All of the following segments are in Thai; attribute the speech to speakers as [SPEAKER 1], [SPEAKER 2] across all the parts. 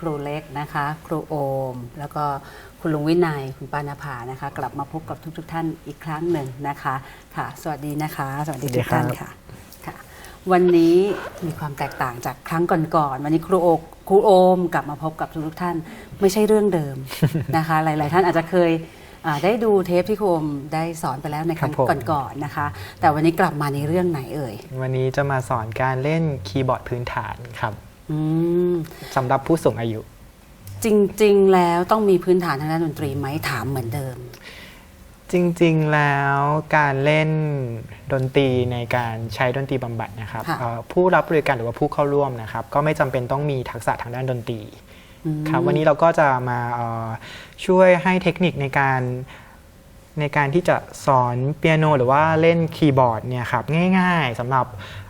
[SPEAKER 1] ครูเล็กนะคะ ครูโอม แล้วก็คุณลุงวินัยคุณปานภานะคะ กลับมาพบกับทุกๆท่านอีกครั้งหนึ่งนะคะค่ะ สวัสดีนะคะ สวัสดี
[SPEAKER 2] สวัสดี
[SPEAKER 1] ทุกท่าน
[SPEAKER 2] ครับ
[SPEAKER 1] ค่ะค่ะ วันนี้มีความแตกต่างจากครั้งก่อนๆวันนี้ครูโอครูโอมกลับมาพบกับทุกๆท่าน ไม่ใช่เรื่องเดิมนะคะ หลาย ๆ ท่านอาจจะเคยอ่าได้ดูเทปที่ครูโอมได้สอนไปแล้วในครั้ง
[SPEAKER 2] ครับผม
[SPEAKER 1] ก่อนๆนะคะ แต่วันนี้กลับมาในเรื่องไหนเอ่ย
[SPEAKER 2] วันนี้จะมาสอนการเล่นคีย์บอร์ดพื้นฐานครับ
[SPEAKER 1] อืม
[SPEAKER 2] สำหรับผู้สูงอายุ
[SPEAKER 1] จริง ๆ แล้วต้องมีพื้นฐานทางด้านดนตรีไหมถามเหมือนเดิม
[SPEAKER 2] จริงๆ แล้วการเล่นดนตรีในการใช้ดนตรีบำบัดนะครับ
[SPEAKER 1] ค่ะ
[SPEAKER 2] เอ่อผู้รับบริการหรือว่าผู้เข้าร่วมนะครับ ก็ไม่จำเป็นต้องมีทักษะทางด้านดนตรี
[SPEAKER 1] อืม
[SPEAKER 2] ครับวันนี้เราก็จะมาเอ่อช่วยให้เทคนิคในการในการที่จะสอนเปียโนหรือว่าเล่นคีย์บอร์ดเนี่ยครับง่ายๆสำหรับเอ่อ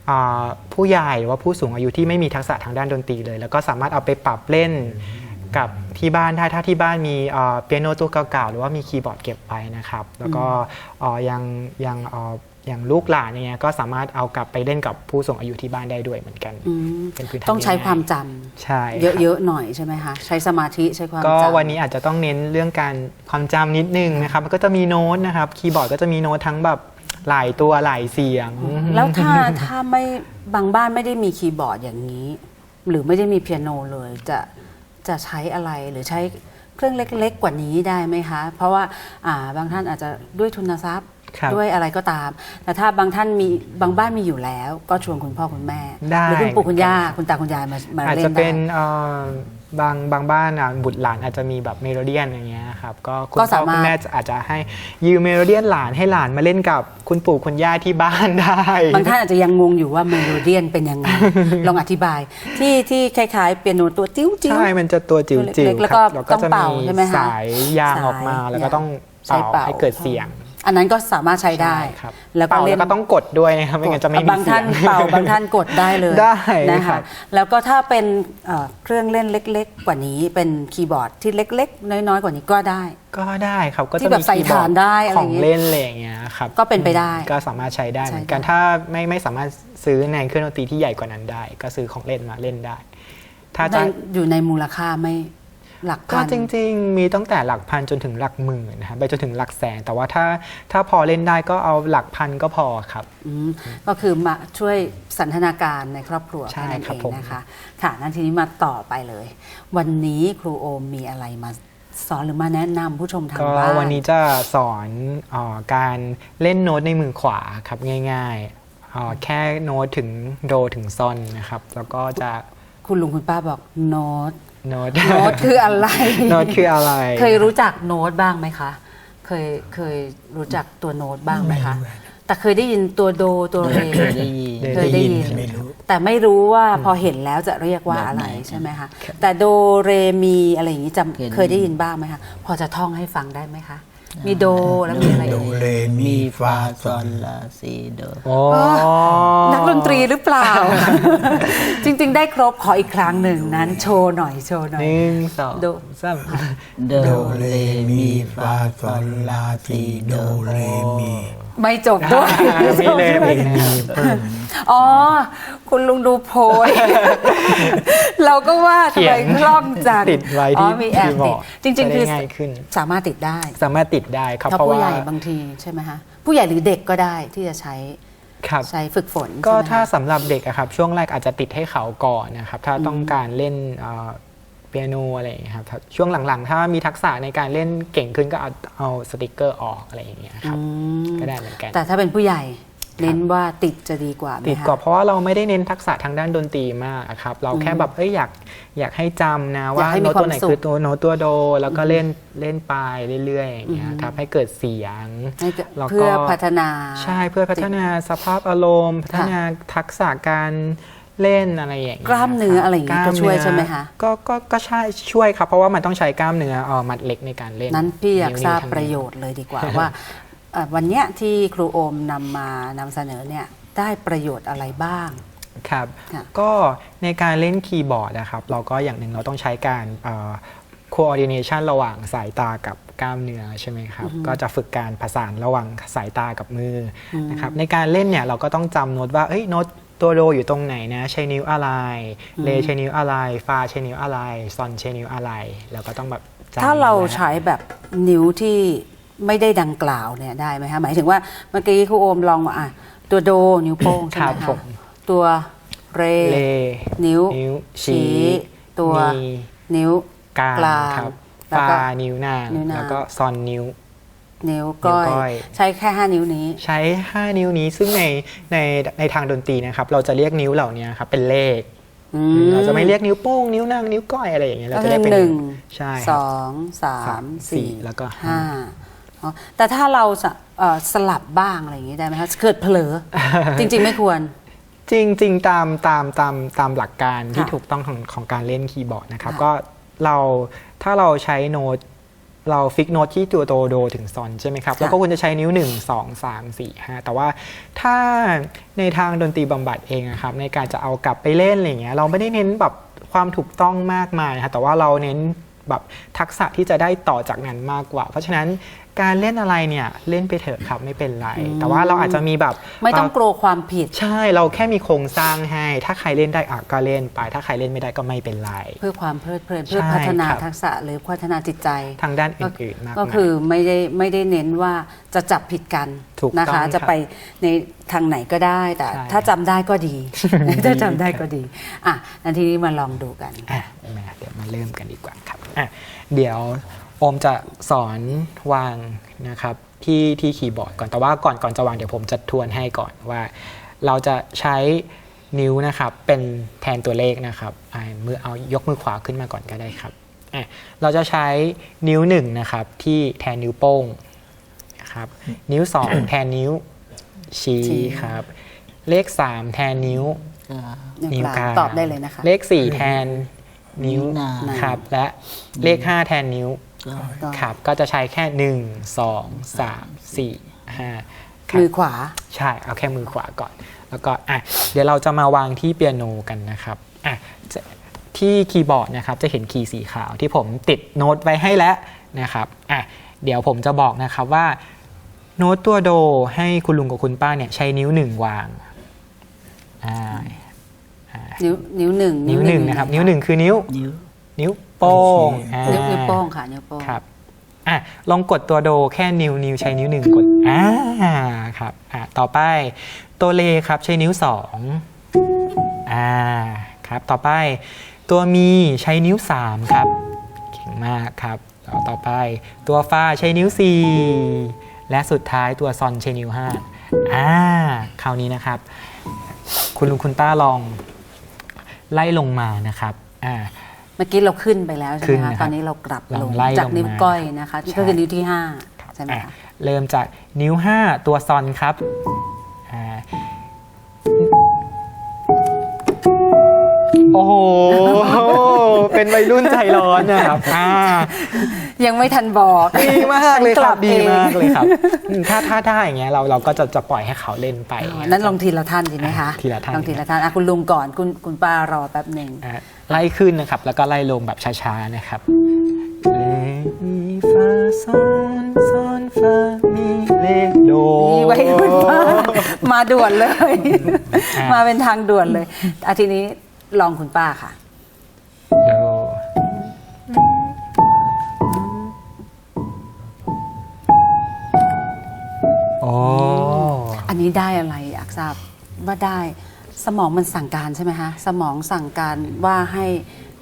[SPEAKER 2] ผู้ใหญ่หรือว่าผู้สูงอายุที่ไม่มีทักษะทางด้านดนตรีเลย แล้วก็สามารถเอาไปปรับเล่นกับที่บ้านได้ถ้าที่บ้านมีเอ่อเปียโนตัวเก่าๆหรือว่ามีคีย์บอร์ดเก็บไว้นะครับ แล้วก็เอ่อยังยังเอ่ออย่างลูกหลานเนี่ยก็สามารถเอากลับไปเล่นกับผู้สูงอายุที่บ้านได้ด้วยเหมือนกัน
[SPEAKER 1] อืม
[SPEAKER 2] เป็นพื้นฐาน
[SPEAKER 1] ต้องใช้ความจ
[SPEAKER 2] ใช่ำครับ
[SPEAKER 1] เยอะๆหน่อยใช่ไหมคะใช้สมาธิใช้ความ
[SPEAKER 2] ก็
[SPEAKER 1] จำ
[SPEAKER 2] วันนี้อาจจะต้องเน้นเรื่องการความจำนิดนึงนะครับมันก็จะมีโน้ตนะครับคีย์บอร์ดก็จะมีโน้ตทั้งแบบ หลายตัวหลายเสียง
[SPEAKER 1] แล้วถ้าถ้าไม่บางบ้านไม่ได้มีคีย์บอร์ดอย่างนี้ หรือไม่ได้มีเปียโนเลยจะจะใช้อะไรหรือใช้เครื่องเล็ก ๆ กว่านี้ได้ไหมคะ เพราะว่าอ่าบางท่านอาจจะด้วยทุนทรัพย์ ด้วยอะไรก็ตาม แต่ถ้าบางท่านมีบางบ้านมีอยู่แล้ว ก็ชวนคุณพ่อคุณแม่
[SPEAKER 2] ได้
[SPEAKER 1] หรือคุณปู่คุณย่าคุณตาคุณยายมามา
[SPEAKER 2] อาจ
[SPEAKER 1] เล่
[SPEAKER 2] จะ
[SPEAKER 1] น
[SPEAKER 2] เป็
[SPEAKER 1] ได้
[SPEAKER 2] นเอ่อบางบางบ้านอะบุตรหลานอาจจะมีแบบเมโลเดียนอย่างเงี้ยครับก็คุณ
[SPEAKER 1] ก็
[SPEAKER 2] พ่
[SPEAKER 1] สา
[SPEAKER 2] อ
[SPEAKER 1] มารถ
[SPEAKER 2] คุณแม่อาจจะให้ยืมเมโลเดียนหลานให้หลานมาเล่นกับคุณปู่คุณย่าที่บ้านได้
[SPEAKER 1] บางท่านอาจจะยังงงอยู่ว่าเมโลเดียนเป็นยังไงลองอธิบายที่ที่คล้ายๆเปียโนตัวจิ้วจิ้ว
[SPEAKER 2] ใช่มันจะตัวจิ๋ว
[SPEAKER 1] ตัว
[SPEAKER 2] จิ๋
[SPEAKER 1] เล็
[SPEAKER 2] ว
[SPEAKER 1] กๆแล้ว
[SPEAKER 2] ค
[SPEAKER 1] ก็
[SPEAKER 2] รับแล้วก็
[SPEAKER 1] ต้อง
[SPEAKER 2] จะ
[SPEAKER 1] เป่า
[SPEAKER 2] มี
[SPEAKER 1] ใช่ไหมคะ
[SPEAKER 2] สายยางออกมา
[SPEAKER 1] สาย
[SPEAKER 2] แล้วก็ต้อง
[SPEAKER 1] ใช้
[SPEAKER 2] เป่า
[SPEAKER 1] เป่า
[SPEAKER 2] ให้เกิดเสียง
[SPEAKER 1] อันนั้นก็สามารถใช้ได้
[SPEAKER 2] ใช่ครับ
[SPEAKER 1] แล้วก็
[SPEAKER 2] เป่า
[SPEAKER 1] เล่
[SPEAKER 2] แล้ว
[SPEAKER 1] น
[SPEAKER 2] ก็ต้องกดด้วยนะครับไม่งั้นจะไม่มี
[SPEAKER 1] บาง
[SPEAKER 2] เสี
[SPEAKER 1] ท่ายน
[SPEAKER 2] ง
[SPEAKER 1] เป่าบางท่านกดได้เลย
[SPEAKER 2] ได้
[SPEAKER 1] นะ
[SPEAKER 2] ครั
[SPEAKER 1] คะ
[SPEAKER 2] บ
[SPEAKER 1] แล้วก็ถ้าเป็นเอ่อเครื่องเล่นเล็ก ๆ กว่านี้เป็นคีย์บอร์ดที่เล็ก ๆ น้อยๆกว่านี้ก็ได้
[SPEAKER 2] ก็ได้ครับก็
[SPEAKER 1] ที่
[SPEAKER 2] จะ
[SPEAKER 1] แบบ
[SPEAKER 2] มี
[SPEAKER 1] ใส่
[SPEAKER 2] คีย์บอร์
[SPEAKER 1] ฐานได้อะไร
[SPEAKER 2] ข
[SPEAKER 1] อ
[SPEAKER 2] อย่าง
[SPEAKER 1] งี้
[SPEAKER 2] เล่นอะไรอย่างเงี้ยครับ
[SPEAKER 1] ก็เป็นไปได้
[SPEAKER 2] ก็สามารถใช้ได้เหมือนกัน
[SPEAKER 1] ใช้ได้
[SPEAKER 2] ถ้าไม่ไม่สามารถซื้อในเครื่องดนตรีที่ใหญ่กว่านั้นได้ ก็ซื้อของเล่นมาเล่นได้ ถ้า
[SPEAKER 1] ใน
[SPEAKER 2] จะ
[SPEAKER 1] อยู่ในมูลค่าไม่ หลัก
[SPEAKER 2] ก็
[SPEAKER 1] พัน
[SPEAKER 2] จริง ๆ มีตั้งแต่หลักพันจนถึงหลักหมื่นนะครับไปจนถึงหลักแสน แต่ว่าถ้าถ้าพอเล่นได้ก็เอาหลักพันก็พอครับ
[SPEAKER 1] อืมก็คือมาช่วยสันทนาการในครอบครัว
[SPEAKER 2] ใช่
[SPEAKER 1] แค่นั้น
[SPEAKER 2] ครับ
[SPEAKER 1] เอง
[SPEAKER 2] ผม
[SPEAKER 1] นะคะค่ะนั่นทีนี้มาต่อไปเลย วันนี้ครูโอมมีอะไรมาสอนหรือมาแนะนำผู้ชมทาง
[SPEAKER 2] ก็
[SPEAKER 1] บ้าน
[SPEAKER 2] วันนี้จะสอนเออการเล่นโน้ตในมือขวาครับง่ายๆเอ่อแค่โน้ตถึงโดถึงซอนนะครับ แล้วก็จะ
[SPEAKER 1] คุณลุงคุณป้าบอกโน้ต
[SPEAKER 2] โน้ต
[SPEAKER 1] โน้ตคืออะไร
[SPEAKER 2] โน้ตคืออะไร
[SPEAKER 1] เคยรู้จักโน้ตบ้างไหมคะ เคยเคยรู้จักตัวโน้ตบ้างไหมคะ แต่เคยได้ยินตัวโดตัวเร
[SPEAKER 3] เคยได้ยิน
[SPEAKER 1] เคยได้ยิน
[SPEAKER 3] ไม่รู้
[SPEAKER 1] แต่ไม่รู้ว่าพอเห็นแล้วจะเรียกว่าอะไร
[SPEAKER 3] แบบไหน
[SPEAKER 1] ใช่ไหมคะ แต่โดเรมีอะไรอย่างนี้จำ
[SPEAKER 3] เคยได้ยิน
[SPEAKER 1] เคยได้ยินบ้างไหมคะ พอจะท่องให้ฟังได้ไหมคะ มีโดแล้วมีอะไร
[SPEAKER 4] โด
[SPEAKER 1] อีก
[SPEAKER 4] เรมี
[SPEAKER 3] มี
[SPEAKER 4] ฟา
[SPEAKER 3] ฟา
[SPEAKER 4] ซ
[SPEAKER 3] ซ
[SPEAKER 4] อ
[SPEAKER 3] อ
[SPEAKER 4] ล
[SPEAKER 3] ลลาซีโด
[SPEAKER 2] โอ้
[SPEAKER 1] นักดนตรีหรือเปล่า จริง ๆ ได้ครบขออีกครั้งหนึ่งนั้นโชว์หน่อยโชว์หน่อ
[SPEAKER 2] ห
[SPEAKER 1] ย
[SPEAKER 2] นึ่งสอง
[SPEAKER 1] โด
[SPEAKER 2] สาม
[SPEAKER 3] โด
[SPEAKER 4] โดเรมีฟาซอลลาซีโดเรมี
[SPEAKER 1] ไม่จบด้วย
[SPEAKER 2] มีเลยอีกนะครับ
[SPEAKER 4] เพิ่ม
[SPEAKER 1] อ๋อคุณลุงดูโพย เราก็ว่าทำไมคล่องจัง
[SPEAKER 2] ติดไว้
[SPEAKER 1] อ๋อ
[SPEAKER 2] ที่
[SPEAKER 1] มีแอบ
[SPEAKER 2] คีย์บ
[SPEAKER 1] ติ
[SPEAKER 2] อ
[SPEAKER 1] ด
[SPEAKER 2] ร์ด
[SPEAKER 1] จริง ๆ คือ
[SPEAKER 2] จะได้ง่ายขึ้น
[SPEAKER 1] สามารถติดได้
[SPEAKER 2] สามารถติดได้ครับ
[SPEAKER 1] ถ้า
[SPEAKER 2] เพราะ
[SPEAKER 1] ผู้
[SPEAKER 2] ว่า
[SPEAKER 1] ใหญ่บางทีใช่ไหมคะผู้ใหญ่หรือเด็กก็ได้ที่จะใช้
[SPEAKER 2] ครับ
[SPEAKER 1] ใช้ฝึกฝน
[SPEAKER 2] ก็
[SPEAKER 1] ใช่ไหมคะ
[SPEAKER 2] ถ้าสำหรับเด็กอะครับ ช่วงแรกอาจจะติดให้เขาก่อนนะครับถ้าต้องการเล่นเอ่อเปียโนอะไรอย่างเงี้ยครับถ้าช่วงหลังๆ ถ้ามีทักษะในการเล่นเก่งขึ้นก็เอาเอาสติกเกอร์ออกอะไรอย่างเงี้ยครับ
[SPEAKER 1] อืม
[SPEAKER 2] ก็ได้เหมือนกัน
[SPEAKER 1] แต่ถ้าเป็นผู้ใหญ่ เน้นว่าติดจะดีกว่าไหม
[SPEAKER 2] ติด
[SPEAKER 1] คะ
[SPEAKER 2] กว่าเพราะว่าเราไม่ได้เน้นทักษะทางด้านดนตรีมากอะครับ เราแค่แบบเอ้ยอยากอยากให้จำนะ
[SPEAKER 1] อยา
[SPEAKER 2] ว่าก
[SPEAKER 1] ให้มี
[SPEAKER 2] โน้ตตัวไหน
[SPEAKER 1] ความสุข
[SPEAKER 2] คือตัวโน้ตตัวโด แล้วก็เล่นเล่นไปเรื่อยๆอย่างเงี้ย
[SPEAKER 1] อืม
[SPEAKER 2] ทำให้เกิดเสียง
[SPEAKER 1] ให้เกิด
[SPEAKER 2] แล้วก็
[SPEAKER 1] เพื่อพัฒนา
[SPEAKER 2] ใช่เพื่อพัฒนาสภาพอารมณ์ พัฒนาทักษะการเล่นอะไรอย่างเงี้ย
[SPEAKER 1] กล้ามเนื้ออะไรอย่างงี้ก็ช่วยใช่ไหมคะ
[SPEAKER 2] ก็ก็ก็ใช่ช่วยครับเพราะว่ามันต้องใช้กล้ามเนื้อเอ่อมัดเหล็กในการเล่น
[SPEAKER 1] นั้นพี่อยาก
[SPEAKER 2] วๆ
[SPEAKER 1] ทราบ
[SPEAKER 2] ทั้ง
[SPEAKER 1] ประโยชน์เลยดีกว่าว่าเอ่อ วันเนี้ยที่ครูโอมนำมานำเสนอเนี่ยได้ประโยชน์อะไรบ้าง
[SPEAKER 2] ครับ
[SPEAKER 1] ค่ะ
[SPEAKER 2] ก็ในการเล่นคีย์บอร์ดนะครับ เราก็อย่างหนึ่งเราต้องใช้การเอ่อ coordination ระหว่างสายตากับกล้ามเนื้อใช่ไหมครับ ก็จะฝึกการผสานระหว่างสายตากับมืออนะครับในการเล่นเนี่ยเราก็ต้องจำโน้ตว่าเอ้ยโน้ตตัวโดอยู่ตรงไหนนะใช้นิ้วอะไรเลใช้นิ้วอะไรฟาใช้นิ้วอะไรซอนใช้นิ้วอะไร แล้วก็ต้องแบบจำ
[SPEAKER 1] ถ้าเรา
[SPEAKER 2] ไว้
[SPEAKER 1] ใช้แบบนิ้วที่ ไม่ได้ดังกล่าวเนี่ยได้ไหมคะหมายถึงว่าเมื่อกี้ครูโอมลองมาอะตัวโดนิ้วโป้งใช่ไหม
[SPEAKER 2] ครับผ
[SPEAKER 1] คะ
[SPEAKER 2] ม
[SPEAKER 1] ตัวเร
[SPEAKER 2] เล
[SPEAKER 1] นิ้ว
[SPEAKER 2] นิ้ว
[SPEAKER 1] ชี้
[SPEAKER 2] ชี้
[SPEAKER 1] ตัว
[SPEAKER 2] มี
[SPEAKER 1] นิ้ว
[SPEAKER 2] กลาง
[SPEAKER 1] กลาง
[SPEAKER 2] ครับ
[SPEAKER 1] แล้วก็
[SPEAKER 2] ฟานิ้วนาง
[SPEAKER 1] นิ้วนาง
[SPEAKER 2] แล้วก็ซอนนิ้ว
[SPEAKER 1] นิ้วก้อย
[SPEAKER 2] นิ้วก้อย
[SPEAKER 1] ใช้แค่5นิ้วนี้
[SPEAKER 2] ใช้ 5 นิ้วนี้ซึ่งในในในทางดนตรีนะครับ เราจะเรียกนิ้วเหล่านี้ครับเป็นเลข
[SPEAKER 1] อื
[SPEAKER 2] เราจะไม่เรียกนิ้วโป้ง นิ้วนางนิ้วก้อยอะไรอย่างเงี้ย
[SPEAKER 1] ก็
[SPEAKER 2] เราจะ
[SPEAKER 1] คื
[SPEAKER 2] เรีย
[SPEAKER 1] อก
[SPEAKER 2] เป็น
[SPEAKER 1] หนึ่ง
[SPEAKER 2] ใช่ค
[SPEAKER 1] ส
[SPEAKER 2] รับ
[SPEAKER 1] องสาม
[SPEAKER 2] สามสี่
[SPEAKER 1] สี่
[SPEAKER 2] แล้วก็ห้า
[SPEAKER 1] ห้า อ๋อแต่ถ้าเราสะเอ่อสลับบ้างอะไรอย่างนี้ได้ไหมคะเกิดเผลอ จริง ๆ ไม่ควร
[SPEAKER 2] จริง ๆ ตามตามตามตามหลักการที่
[SPEAKER 1] ค่ะ
[SPEAKER 2] ถูกต้องของของการเล่นคีย์บอร์ดนะครับ
[SPEAKER 1] ค่ะ
[SPEAKER 2] ก็เราถ้าเราใช้โน้ตเราฟิกโน้ตที่ตัวโดโดถึงซอนใช่ไหมครับแล้วก็ควรจะใช้นิ้ว 1 2 3 4 5 แต่ว่าถ้าในทางดนตรีบำบัดเองอะครับในการจะเอากลับไปเล่นอะไรอย่างเงี้ยเราไม่ได้เน้นแบบความถูกต้องมากมายนะครับแต่ว่าเราเน้นแบบทักษะที่จะได้ต่อจากนั้นมากกว่า เพราะฉะนั้น การเล่นอะไรเนี่ยเล่นไปเถอะครับไม่เป็นไร แต่ว่าเราอาจจะมีแบบ
[SPEAKER 1] ไม่ต้อง
[SPEAKER 2] เก
[SPEAKER 1] ลัวความผิด
[SPEAKER 2] ใช่เราแค่มีโครงสร้างให้ ถ้าใครเล่นได้อะก็เล่นไป ถ้าใครเล่นไม่ได้ก็ไม่เป็นไร
[SPEAKER 1] เพื่อความเพลิดเพลินเพื่อ
[SPEAKER 2] ใช่
[SPEAKER 1] พัฒนา
[SPEAKER 2] ครับ
[SPEAKER 1] ทักษะหรือพัฒนาจิตใจ
[SPEAKER 2] ทางด้าน
[SPEAKER 1] ก็
[SPEAKER 2] อื่นๆมาก
[SPEAKER 1] ก็
[SPEAKER 2] มาย
[SPEAKER 1] คือไม่ได้ไม่ได้เน้นว่าจะจับผิดกัน
[SPEAKER 2] ถูกต้อง
[SPEAKER 1] นะคะ
[SPEAKER 2] ครับ
[SPEAKER 1] จะไปในทางไหนก็ได้ แต่
[SPEAKER 2] ใช่
[SPEAKER 1] ถ้าจำได้ก็ดี ถ้าจำได้ก็ดีอะอันทีนี้มาลองดูกัน
[SPEAKER 2] อะมาเดี๋ยวมาเริ่มกันดีกว่าครับอะเดี๋ยว โอมจะสอนวางนะครับที่ที่คีย์บอร์ดก่อน แต่ว่าก่อนก่อนจะวางเดี๋ยวผมจะทวนให้ก่อนว่า เราจะใช้นิ้วนะครับเป็นแทนตัวเลขนะครับอะมือเอายกมือขวาขึ้นมาก่อนก็ได้ครับอะเราจะใช้นิ้วหนึ่งนะครับที่แทนนิ้วโป้งนะครับนิ้วสองแทนนิ้วชี้
[SPEAKER 1] ชี้
[SPEAKER 2] ครับ เลขสามแทนนิ้วนิ้วกลาง
[SPEAKER 1] ตอบได้เลยนะคะ
[SPEAKER 2] เลข4แทนนิ้ว
[SPEAKER 4] นิ้วนาง
[SPEAKER 2] ครับและเลข5แทนนิ้ว
[SPEAKER 1] ก็
[SPEAKER 2] ครับก็จะใช้แค่ 1 2 3 4 5ครับ
[SPEAKER 1] มือขวา
[SPEAKER 2] ใช่เอาแค่มือขวาก่อน แล้วก็อะเดี๋ยวเราจะมาวางที่เปียโนกันนะครับอะจะที่คีย์บอร์ดนะครับจะเห็นคีย์สีขาวที่ผมติดโน้ตไว้ให้แล้วนะครับอะเดี๋ยวผมจะบอกนะครับว่าโน้ตตัวโดให้คุณลุงกับคุณป้าเนี่ยใช้นิ้วหนึ่งวางอ่า
[SPEAKER 1] นิ้วนิ้วหนึ่ง
[SPEAKER 2] นิ้วหนึ่งนะครับ นิ้วหนึ่งคือนิ้ว
[SPEAKER 4] นิ้ว
[SPEAKER 2] นิ้ว โป้ง
[SPEAKER 4] โอเค
[SPEAKER 2] อ่า
[SPEAKER 1] นิ้วนิ้วโป้งค่ะนิ้วโป้ง
[SPEAKER 2] ครับอะลองกดตัวโดแค่นิ้วนิ้วใช้นิ้วหนึ่งกดอ่าครับอะต่อไปตัวเลครับใช้นิ้วสองอ่าครับต่อไปตัวมีใช้นิ้วสามครับเก่งมากครับแล้วต่อไปตัวฟ้าใช้นิ้วสี่และสุดท้ายตัวซอนใช้นิ้วห้าอ่าคราวนี้นะครับ คุณลุงคุณป้าลองไล่ลงมานะครับอ่า
[SPEAKER 1] เมื่อกี้เราขึ้นไปแล้วใช่
[SPEAKER 2] ขึ้
[SPEAKER 1] ไหม
[SPEAKER 2] น
[SPEAKER 1] คะ
[SPEAKER 2] นะครับ
[SPEAKER 1] ตอนนี้เรากลับ
[SPEAKER 2] ล
[SPEAKER 1] ล
[SPEAKER 2] อง
[SPEAKER 1] ง
[SPEAKER 2] ไล่
[SPEAKER 1] จาก
[SPEAKER 2] ลง
[SPEAKER 1] นิ้ว
[SPEAKER 2] มา
[SPEAKER 1] ก้อยนะคะที่ก็คือนิ้วที่ห้าใช่ไหม
[SPEAKER 2] อะ
[SPEAKER 1] คะ
[SPEAKER 2] เริ่มจากนิ้ว 5 ตัวซอนครับอ่าโอ้โห เป็นวัยรุ่นใจร้อนนะครับอ่า
[SPEAKER 1] ยังไม่ทันบอก
[SPEAKER 2] ดีมากเลยครับ
[SPEAKER 1] ฉัน
[SPEAKER 2] ดี
[SPEAKER 1] อง
[SPEAKER 2] มากเลยครับอืมถ้าถ้าถ้าอย่างเงี้ยเราเราก็จะจะปล่อยให้เขาเล่นไป
[SPEAKER 1] อ๋อนั้นลองทีละท่านดีไหมคะ
[SPEAKER 2] ทีละท่าน
[SPEAKER 1] ลองทีละท่านอะคุณลุงก่อนคุณคุณป้ารอแป๊บหนึ่ง
[SPEAKER 2] อะ ไล่ขึ้นนะครับ แล้วก็ไล่ลงแบบช้าๆนะครับเลมีฟาซอนซอนฟามีเลโด
[SPEAKER 1] นี่ไว้คุณป้ามาด่วนเลย
[SPEAKER 2] อะ
[SPEAKER 1] มาเป็นทางด่วนเลยอาทีนี้ลองคุณป้าค่ะ
[SPEAKER 2] โดโอ้
[SPEAKER 1] อันนี้ได้อะไรอยากทราบว่าได้ สมองมันสั่งการใช่ไหมคะสมองสั่งการว่าให้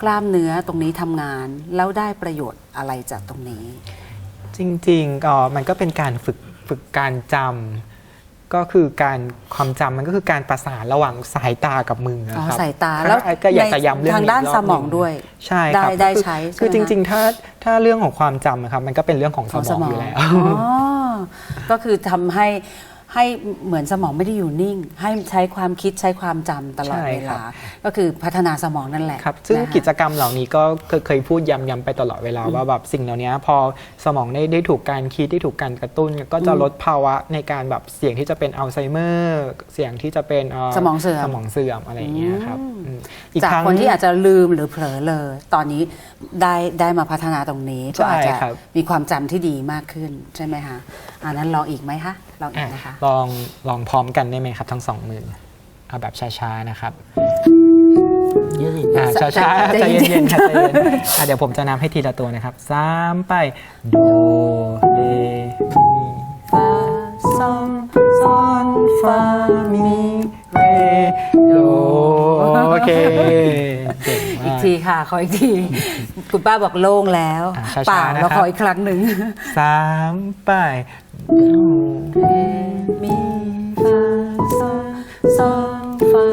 [SPEAKER 1] กล้ามเนื้อตรงนี้ทำงาน แล้วได้ประโยชน์อะไรจากตรงนี้
[SPEAKER 2] จริงๆก็มันก็เป็นการฝึกฝึกการจำก็คือการความจำมันก็คือการประสานระหว่างสายตากับมือ
[SPEAKER 1] อ๋อ
[SPEAKER 2] ครับ
[SPEAKER 1] สายตาแล้ว
[SPEAKER 2] ก็อยากจะย้ำเรื่อง
[SPEAKER 1] ทาง
[SPEAKER 2] นี้
[SPEAKER 1] ด้าน
[SPEAKER 2] อีกร
[SPEAKER 1] ส
[SPEAKER 2] อบ
[SPEAKER 1] มอง
[SPEAKER 2] หนึ่
[SPEAKER 1] ด้วย
[SPEAKER 2] ใช่
[SPEAKER 1] ได้
[SPEAKER 2] ครับ
[SPEAKER 1] ได้
[SPEAKER 2] ก็คือ
[SPEAKER 1] ใช้
[SPEAKER 2] คือ
[SPEAKER 1] ใช่
[SPEAKER 2] จ
[SPEAKER 1] ไหมคะ
[SPEAKER 2] ริง ๆ ถ้าถ้าเรื่องของความจำนะครับมันก็เป็นเรื่องของ
[SPEAKER 1] ข
[SPEAKER 2] ส
[SPEAKER 1] อง
[SPEAKER 2] ม
[SPEAKER 1] ส
[SPEAKER 2] อง
[SPEAKER 1] มอ
[SPEAKER 2] องยู่แล้ว
[SPEAKER 1] อ๋อ ก็คือทำให้ ให้เหมือนสมองไม่ได้อยู่นิ่ง ให้ใช้ความคิดใช้ความจำตลอด
[SPEAKER 2] ใช่
[SPEAKER 1] เว
[SPEAKER 2] ครั
[SPEAKER 1] ลา
[SPEAKER 2] บ
[SPEAKER 1] ก็คือพัฒนาสมองนั่นแหละ
[SPEAKER 2] ครับซึ่ง
[SPEAKER 1] นะคะ
[SPEAKER 2] กิจกรรมเหล่านี้ก็เคยเคยพูดย้ำๆไปตลอดเวลาว่าแบบสิ่งเหล่านี้พอสมองได้ได้ถูกการคิดได้ถูกการกระตุ้น ก็จะลดภาวะในการแบบเสี่ยงที่จะเป็นอัลไซเมอร์เสี่ยงที่จะเป็นเส
[SPEAKER 1] มองเสื่อม
[SPEAKER 2] สมองเสื่อมอะไรอย่างเงี้ยครับ
[SPEAKER 1] อืม
[SPEAKER 2] อืมอีก
[SPEAKER 1] จาก
[SPEAKER 2] ครั้ง
[SPEAKER 1] คนที่อาจจะลืมหรือเผลอเลย ตอนนี้ได้ได้มาพัฒนาตรงนี้
[SPEAKER 2] ใช่
[SPEAKER 1] ก็อาจจะ
[SPEAKER 2] ครับ
[SPEAKER 1] มีความจำที่ดีมากขึ้นใช่ไหมคะอันนั้นลองอีกไหมคะ ลองอีก
[SPEAKER 2] อะ
[SPEAKER 1] นะคะ
[SPEAKER 2] ลองลองพร้อมกันได้ไหมครับ ทั้งสองมือเอาแบบช้าๆนะครับ
[SPEAKER 4] ยืด
[SPEAKER 2] อ่า
[SPEAKER 1] ใจ
[SPEAKER 2] ช้าๆ
[SPEAKER 1] ใจ
[SPEAKER 2] ใจ
[SPEAKER 1] เย็นๆ
[SPEAKER 2] เย็นๆครับใจเย็นอะเดี๋ยวผมจะนับให้ทีละตัวนะครับสามไปโดเรมีฟาซอนซอนฟามีเรโดโอเคเก่ง
[SPEAKER 1] อีก
[SPEAKER 2] มาก
[SPEAKER 1] ทีค่ะขออีกที คุณป้าบอกโล่งแล้ว
[SPEAKER 2] อะช้าๆ
[SPEAKER 1] เปล่า
[SPEAKER 2] นะครับ
[SPEAKER 1] เราขออีกครั้งหนึ่ง
[SPEAKER 2] สามไป โด
[SPEAKER 1] มีฟาซอนซอนฟา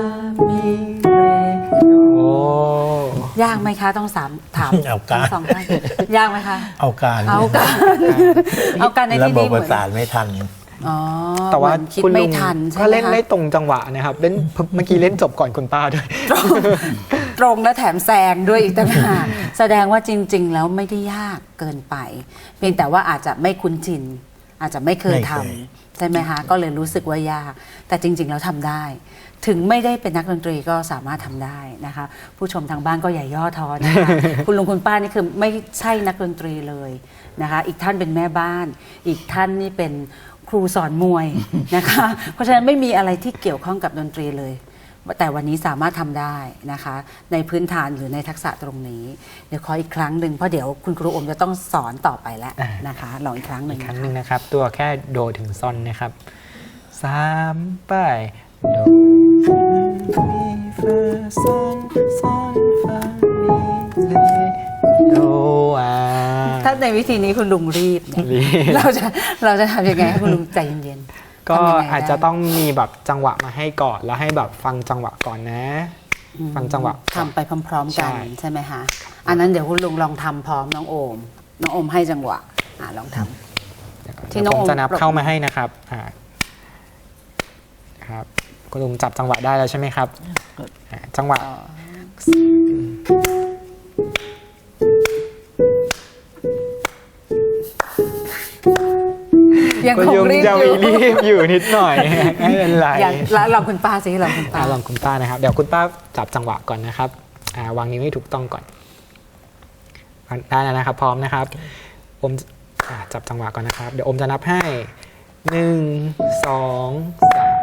[SPEAKER 1] มีเร
[SPEAKER 2] โอ้
[SPEAKER 1] ยากไหมคะต้องสามถาม
[SPEAKER 4] เอาการ
[SPEAKER 1] ทั้งสองท่านยากไหมคะ
[SPEAKER 4] เอาการ
[SPEAKER 1] เอากันเอากันใน
[SPEAKER 4] ระ
[SPEAKER 1] ที่
[SPEAKER 4] บบ
[SPEAKER 1] นี้เห
[SPEAKER 4] ป
[SPEAKER 1] มื
[SPEAKER 4] ระ
[SPEAKER 1] อน
[SPEAKER 4] สาทไม่ทัน
[SPEAKER 1] อ๋อ
[SPEAKER 2] แต่ว่า
[SPEAKER 1] เหมือนคิด
[SPEAKER 2] คุณ
[SPEAKER 1] ไม่
[SPEAKER 2] ลุง
[SPEAKER 1] ทันใช่
[SPEAKER 2] ก็
[SPEAKER 1] ไหม
[SPEAKER 2] เล่น
[SPEAKER 1] คะ
[SPEAKER 2] ได้ตรงจังหวะนะครับเล่นเมื่อกี้เล่นจบก่อนคุณป้าด้วย
[SPEAKER 1] ตรงและแถมแซงด้วยอีกต่างหากแสดงว่าจริง ๆ แล้วไม่ได้ยากเกินไป เพียงแต่ว่าอาจจะไม่คุ้นชิน อาจจะไม่เคย
[SPEAKER 4] ไม่
[SPEAKER 1] ทำ
[SPEAKER 4] เคย
[SPEAKER 1] ใช่ไหมคะก็เลยรู้สึกว่ายาก แต่จริง ๆ แล้วทำได้ ถึงไม่ได้เป็นนักดนตรีก็สามารถทำได้นะคะ ผู้ชมทางบ้านก็อย่าย่อท้อนะคะคุณลุงคุณป้านี่คือไม่ใช่นักดนตรีเลยนะคะ อีกท่านเป็นแม่บ้าน อีกท่านนี่เป็นครูสอนมวยนะคะ เพราะฉะนั้นไม่มีอะไรที่เกี่ยวข้องกับดนตรีเลย แต่วันนี้สามารถทำได้นะคะ ในพื้นฐานหรือในทักษะตรงนี้ เดี๋ยวขออีกครั้งหนึ่งเพราะเดี๋ยวคุณครูอมจะต้องสอนต่อไปแล้ว
[SPEAKER 2] อ่าน
[SPEAKER 1] นะคะลองอีกครั้งหนึ่
[SPEAKER 2] อี
[SPEAKER 1] ง
[SPEAKER 2] กครั้ง
[SPEAKER 1] นะ
[SPEAKER 2] ห
[SPEAKER 1] คะ
[SPEAKER 2] นึ่งนะครับ ตัวแค่โดถึงซอนนะครับสามไปโดมีฟาซอนซอนฟามีเรโดอ่า
[SPEAKER 1] ถ้าในวิธีนี้คุณลุงรีบเนี่ย
[SPEAKER 2] รีบ
[SPEAKER 1] เราจะเราจะทำยังไงให้คุณลุงใจเย็นๆ
[SPEAKER 2] ก็
[SPEAKER 1] ทำยังไง
[SPEAKER 2] อาจจะ
[SPEAKER 1] ได้
[SPEAKER 2] ต้องมีแบบจังหวะมาให้ก่อน แล้วให้แบบฟังจังหวะก่อนนะ
[SPEAKER 1] อืม
[SPEAKER 2] ฟังจังหวะก่อน
[SPEAKER 1] ทำไปพร้อม ๆ กัน
[SPEAKER 2] ใช่
[SPEAKER 1] ใช่ไหมคะอันนั้นเดี๋ยวคุณลุงลองทำพร้อมน้องโอม น้องโอมให้จังหวะอ่าลองทำ
[SPEAKER 2] เดี๋ยวก่อน
[SPEAKER 1] ที่น้อง
[SPEAKER 2] ผม
[SPEAKER 1] โอม
[SPEAKER 2] จะนับ
[SPEAKER 1] ปรบ
[SPEAKER 2] เข้ามาให้นะครับอ่าครับคุณลุงจับจังหวะได้แล้วใช่ไหมครับอ่าจังหวะ
[SPEAKER 1] ยัง
[SPEAKER 2] คุณ
[SPEAKER 1] คง
[SPEAKER 2] ยุง
[SPEAKER 1] รีบ
[SPEAKER 2] จะ
[SPEAKER 1] อ
[SPEAKER 2] มี
[SPEAKER 1] ยู่
[SPEAKER 2] รีบอยู่นิดหน่อยไม่เป็นไร
[SPEAKER 1] ยังแล้วลองคุณป้าสิลองคุณป้า
[SPEAKER 2] อ่าลองคุณป้านะครับ เดี๋ยวคุณป้าจับจังหวะก่อนนะครับอ่าวางนิ้วให้ถูกต้องก่อนได้แล้วนะครับ พร้อมนะครับอมอ่าจับจังหวะก่อนนะครับ เดี๋ยวอมจะนับให้หนึ่งสองสาม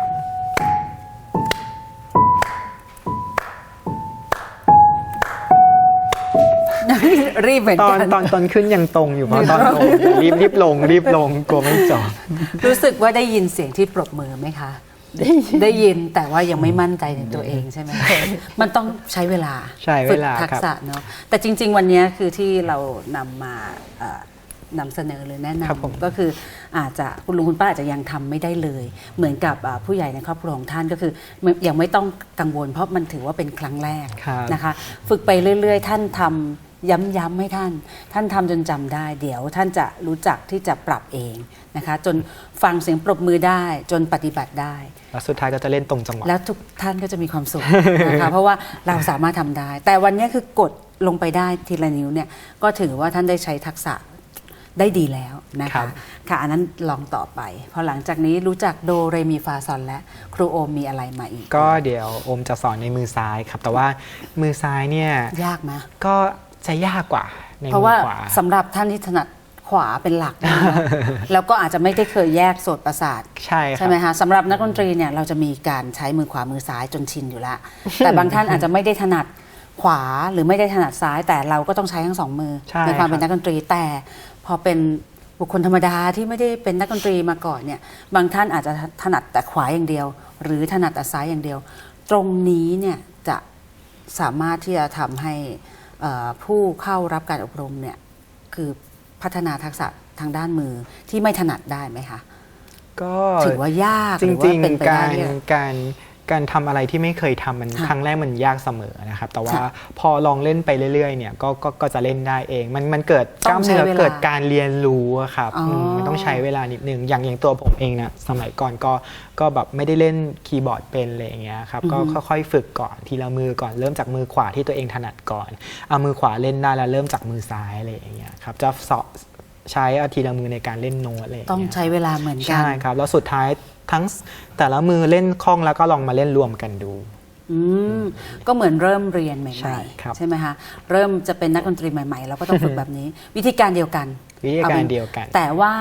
[SPEAKER 1] รีบเหมือน
[SPEAKER 2] ตอน
[SPEAKER 1] กัน
[SPEAKER 2] ตอนตอนขึ้นยังตรงอยู่เพราะตอนลงรีบรีบลงรีบลงกลัวไม่จบ
[SPEAKER 1] รู้สึกว่าได้ยินเสียงที่ปรบมือไหมคะ ได้ยินแต่ว่ายังไม่มั่นใจในตัวเองใช่ไหมคะมันต้องใช้เวลา
[SPEAKER 2] ใช้เวลา
[SPEAKER 1] ฝึกทัก
[SPEAKER 2] ครับ
[SPEAKER 1] ษะเนาะแต่จริง ๆ วันนี้คือที่เรานำมาเอ่อนำเสนอหรือแนะน
[SPEAKER 2] ครับผมำ
[SPEAKER 1] ก็คืออาจจะคุณลุงคุณป้าอาจจะยังทำไม่ได้เลย เหมือนกับอ่าผู้ใหญ่ในครอบครัวของท่านก็คือไม่ยังไม่ต้องกังวลเพราะมันถือว่าเป็นครั้งแรก
[SPEAKER 2] ครับ
[SPEAKER 1] นะคะ ฝึกไปเรื่อย ๆ ท่านทำ ย้ำๆให้ท่าน ท่านทำจนจำได้ เดี๋ยวท่านจะรู้จักที่จะปรับเองนะคะ จนฟังเสียงปรบมือได้จนปฏิบัติได้
[SPEAKER 2] แล้วสุดท้ายก็จะเล่นตรงจังหวะ
[SPEAKER 1] แล้วทุกท่านก็จะมีความสุขนะคะเพราะว่าเราสามารถทำได้ แต่วันนี้คือกดลงไปได้ทีละนิ้วเนี่ยก็ถือว่าท่านได้ใช้ทักษะได้ดีแล้วนะ
[SPEAKER 2] ครั
[SPEAKER 1] คะ
[SPEAKER 2] บ
[SPEAKER 1] ค่ะอันนั้นลองต่อไปพอหลังจากนี้รู้จักโดเรมีฟาซอนและครูโอมมีอะไรมาอีก
[SPEAKER 2] ก็เดี๋ยวอมจะสอนในมือซ้ายครับ แต่ว่ามือซ้ายเนี่ย
[SPEAKER 1] ยากไหม
[SPEAKER 2] ก็ จะยากกว่าใน
[SPEAKER 1] เพราะ
[SPEAKER 2] มื
[SPEAKER 1] ว่า
[SPEAKER 2] อขวา
[SPEAKER 1] สำหรับท่านที่ถนัดขวาเป็นหลักนะคะแล้วก็อาจจะไม่ได้เคยแยกโสตประสาท
[SPEAKER 2] ใช่ครั
[SPEAKER 1] ใช่ไหมคะสำหรับนักดนตรีเนี่ยเราจะมีการใช้มือขวามือซ้ายจนชินอยู่แล้วแต่บางท่านอาจจะไม่ได้ถนัดขวาหรือไม่ได้ถนัดซ้าย แต่เราก็ต้องใช้ทั้งสองมือ
[SPEAKER 2] ใช่
[SPEAKER 1] ความเป็น
[SPEAKER 2] ครับ
[SPEAKER 1] นักดนตรีแต่ พอเป็นบุคคลธรรมดาที่ไม่ได้เป็นนักดนตรีมาก่อนเนี่ยบางท่านอาจจะถนัดแต่ขวาอย่างเดียว หรือถนัดแต่ซ้ายอย่างเดียว ตรงนี้เนี่ยจะสามารถที่จะทำให้เอ่อ ผู้เข้ารับการอบรมเนี่ยคือพัฒนาทักษะทางด้านมือที่ไม่ถนัดได้ไหมคะ
[SPEAKER 2] ก็
[SPEAKER 1] ถือว่ายาก
[SPEAKER 2] จ
[SPEAKER 1] หรือ
[SPEAKER 2] ริ
[SPEAKER 1] ว่างเป็นไป
[SPEAKER 2] ๆ
[SPEAKER 1] ได้
[SPEAKER 2] การ
[SPEAKER 1] เนี่ย
[SPEAKER 2] การ การทำอะไรที่ไม่เคยทำมัน
[SPEAKER 1] ค่ะ
[SPEAKER 2] ครั้งแรกมันยากเสมอนะครับ แต่ว่า
[SPEAKER 1] ค่ะ
[SPEAKER 2] พอลองเล่นไปเรื่อยๆเนี่ยก็ก็ก็จะเล่นได้เอง มันมันเกิด
[SPEAKER 1] ต้
[SPEAKER 2] ก
[SPEAKER 1] อ
[SPEAKER 2] ล้างม
[SPEAKER 1] ใช้
[SPEAKER 2] เนื้อ
[SPEAKER 1] เวลา
[SPEAKER 2] เกิดการเรียนรู้อะครับ
[SPEAKER 1] อ๋ออื
[SPEAKER 2] มมันต้องใช้เวลานิดนึงอย่างอย่างตัวผมเองนะสมัยก่อนก็ก็แบบไม่ได้เล่นคีย์บอร์ดเป็นอะไรอย่างเงี้ยครับก็ค่อยๆฝึกก่อนทีละมือก่อนเริ่มจากมือขวาที่ตัวเองถนัดก่อนเอามือขวาเล่นได้แล้วเริ่มจากมือซ้ายอะไรอย่างเงี้ยครับจะสอบใช้เอาทีละมือในการเล่นโน้ตอะไรอย่าง
[SPEAKER 1] ต้อง
[SPEAKER 2] เงี้ย
[SPEAKER 1] ใช้เวลาเหมือนกั
[SPEAKER 2] ใช่ครับแล้วสุดท้าย ทั้งแต่ละมือเล่นคล่องแล้วก็ลองมาเล่นรวมกันดู
[SPEAKER 1] อืมก็เหมือนเริ่มเรียนให
[SPEAKER 2] ใช่
[SPEAKER 1] ม่
[SPEAKER 2] ครับ
[SPEAKER 1] ๆใช่ไหมคะเริ่มจะเป็นนักดนตรีใหม่ๆเราก็ต้องฝึกแบบนี้ วิธีการเดียวกัน
[SPEAKER 2] วิธีการเดียวกัน
[SPEAKER 1] แต่ว่า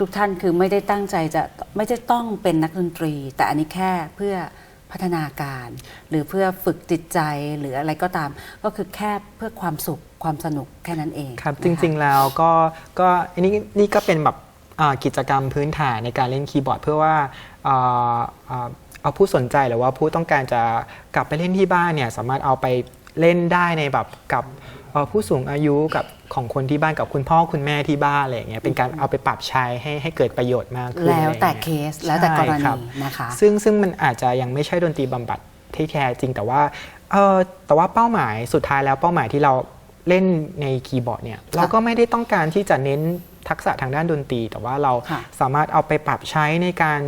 [SPEAKER 1] ทุกๆท่านคือไม่ได้ตั้งใจจะไม่ได้ต้องเป็นนักดนตรี แต่อันนี้แค่เพื่อพัฒนาการ หรือเพื่อฝึกจิตใจหรืออะไรก็ตาม ก็คือแค่เพื่อความสุขความสนุกแค่นั้นเอง
[SPEAKER 2] ครับ
[SPEAKER 1] นะะ
[SPEAKER 2] จริงๆแล้วก็ก็อันนี้นี่ก็เป็นแบบอ่า กิจกรรมพื้นฐานในการเล่นคีย์บอร์ด เพื่อว่าอ่าอ่าเอาผู้สนใจหรือว่าผู้ต้องการจะกลับไปเล่นที่บ้านเนี่ยสามารถเอาไปเล่นได้ในแบบกับเอ่อผู้สูงอายุกับของคนที่บ้านกับคุณพ่อคุณแม่ที่บ้านอะไรอย่างเงี้ยเป็นการเอาไปปรับใช้ให้ให้เกิดประโยชน์มากขึ้น
[SPEAKER 1] แล้วแต่
[SPEAKER 2] อะไร
[SPEAKER 1] เค
[SPEAKER 2] อย่างงี้ย
[SPEAKER 1] สแล้วแต่กร
[SPEAKER 2] ใช่ค
[SPEAKER 1] ณี
[SPEAKER 2] บ
[SPEAKER 1] นะคะ
[SPEAKER 2] ซึ่งซึ่งมันอาจจะยังไม่ใช่ดนตรีบำบัดที่แท้จริงแต่ว่าเออแต่ว่าเป้าหมายสุดท้ายแล้วเป้าหมายที่เราเล่นในคีย์บอร์ดเนี่ยเราก็ไม่ได้ต้องการที่จะเน้น ทักษะทางด้านดนตรี แต่ว่าเรา
[SPEAKER 1] ค่ะ
[SPEAKER 2] สามารถเอาไปปรับใช้ในการ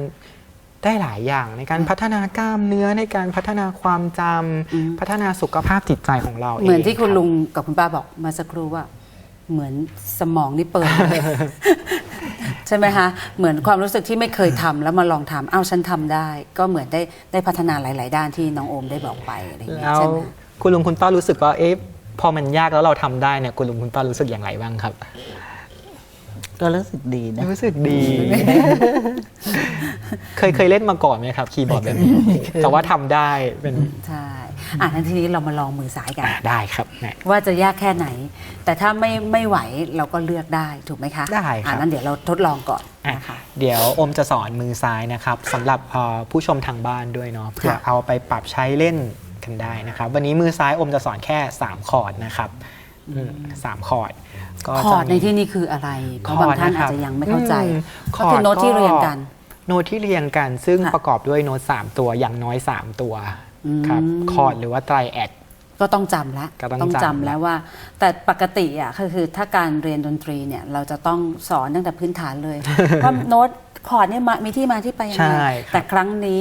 [SPEAKER 2] ได้หลายอย่างในการพัฒนากล้ามเนื้อในการพัฒนาความจำพัฒนาสุขภาพจิตใจของเรา
[SPEAKER 1] เหมือนที่คุณ
[SPEAKER 2] รับ
[SPEAKER 1] ลุงกับคุณป้าบอกมาสักครู่ว่า เหมือนสมองนี่เปิดใช่ไหมคะเหมือนความรู้สึกที่ไม่เคยทำแล้วมาลองทำเอ้าฉันทำได้ ก็เหมือนได้ได้พัฒนาหลาย ๆ ด้านที่น้องโอมได้บอกไปอะไรอย่างเงี้ย
[SPEAKER 2] แล้ว
[SPEAKER 1] ใช่ไหม
[SPEAKER 2] คุณลุงคุณป้ารู้สึกว่าเอ๊ะพอมันยากแล้วเราทำได้เนี่ยคุณลุงคุณป้ารู้สึกอย่างไรบ้างครับ
[SPEAKER 4] ก็รู้สึกดีนะ
[SPEAKER 2] รู้สึกดี เคยเคยเล่นมาก่อนไหมครับ คีย์บอร์ดแบบนี้ แต่ว่าทำได้เป็น
[SPEAKER 1] ใช่อะงั้นทีนี้เรามาลองมือซ้ายกัน
[SPEAKER 2] อะได้ครับแหม
[SPEAKER 1] ว่าจะยากแค่ไหน แต่ถ้าไม่ไม่ไหวเราก็เลือกได้ถูกไหมคะ
[SPEAKER 2] ได้ครับ
[SPEAKER 1] อะงั้นเดี๋ยวเราทดลองก่อน
[SPEAKER 2] อะ
[SPEAKER 1] นะคะ
[SPEAKER 2] เดี๋ยวอมจะสอนมือซ้ายนะครับสำหรับเอ่อผู้ชมทางบ้านด้วยเนาะเพื่อ
[SPEAKER 1] ค่ะ
[SPEAKER 2] เอาไปปรับใช้เล่นกันได้นะครับ วันนี้มือซ้ายอมจะสอนแค่ 3 คอร์ดนะครับอืม สามคอร์ดก็
[SPEAKER 1] คอร์ด
[SPEAKER 2] จะมี
[SPEAKER 1] ในที่นี้คืออะไร เพราะบางท่าน
[SPEAKER 2] ค
[SPEAKER 1] อา
[SPEAKER 2] ร์
[SPEAKER 1] จ
[SPEAKER 2] ด
[SPEAKER 1] จะยังไม่เข้าใจ
[SPEAKER 2] อืม
[SPEAKER 1] ก็คือโน้ตที่เรียงกัน
[SPEAKER 2] โน้ตที่เรียงกันซึ่ง
[SPEAKER 1] ค่ะ
[SPEAKER 2] ประกอบด้วยโน้ต3ตัวอย่างน้อย 3 ตัว
[SPEAKER 1] อืม
[SPEAKER 2] ครับคอร์ดหรือว่าไตรแอด
[SPEAKER 1] ก็ต้องจำแล้ว
[SPEAKER 2] ก็ต้องจำ
[SPEAKER 1] แล้วว่า แต่ปกติอะก็คือถ้าการเรียนดนตรีเนี่ยเราจะต้องสอนตั้งแต่พื้นฐานเลยว่าโน้ตคอร์ดเนี่ยมามีที่มาที่ไปยัง
[SPEAKER 2] ใช่
[SPEAKER 1] ไง
[SPEAKER 2] ครับ
[SPEAKER 1] แต่ครั้งนี้